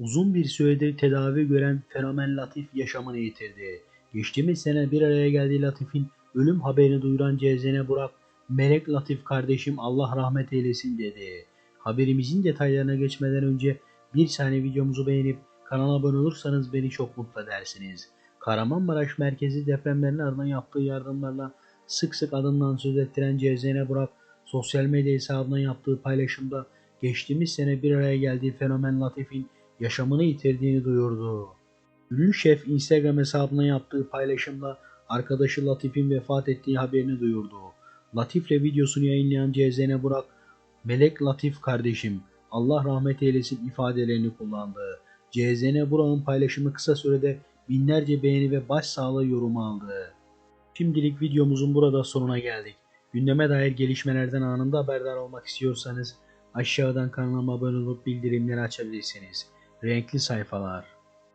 Uzun bir süredir tedavi gören fenomen Latif yaşamını yitirdi. Geçtiğimiz sene bir araya geldiği Latif'in ölüm haberini duyuran Cezene Burak, Melek Latif kardeşim Allah rahmet eylesin dedi. Haberimizin detaylarına geçmeden önce bir saniye videomuzu beğenip kanala abone olursanız beni çok mutlu edersiniz. Kahramanmaraş merkezi depremlerin ardından yaptığı yardımlarla sık sık adından söz ettiren Cezene Burak, sosyal medya hesabından yaptığı paylaşımda geçtiğimiz sene bir araya geldiği fenomen Latif'in yaşamını yitirdiğini duyurdu. Ünlü şef Instagram hesabına yaptığı paylaşımda arkadaşı Latif'in vefat ettiği haberini duyurdu. Latif'le videosunu yayınlayan CZN Burak, Melek Latif kardeşim, Allah rahmet eylesin ifadelerini kullandı. CZN Burak'ın paylaşımı kısa sürede binlerce beğeni ve başsağlığı yorumu aldı. Şimdilik videomuzun burada sonuna geldik. Gündeme dair gelişmelerden anında haberdar olmak istiyorsanız aşağıdan kanalıma abone olup bildirimleri açabilirsiniz. Renkli sayfalar.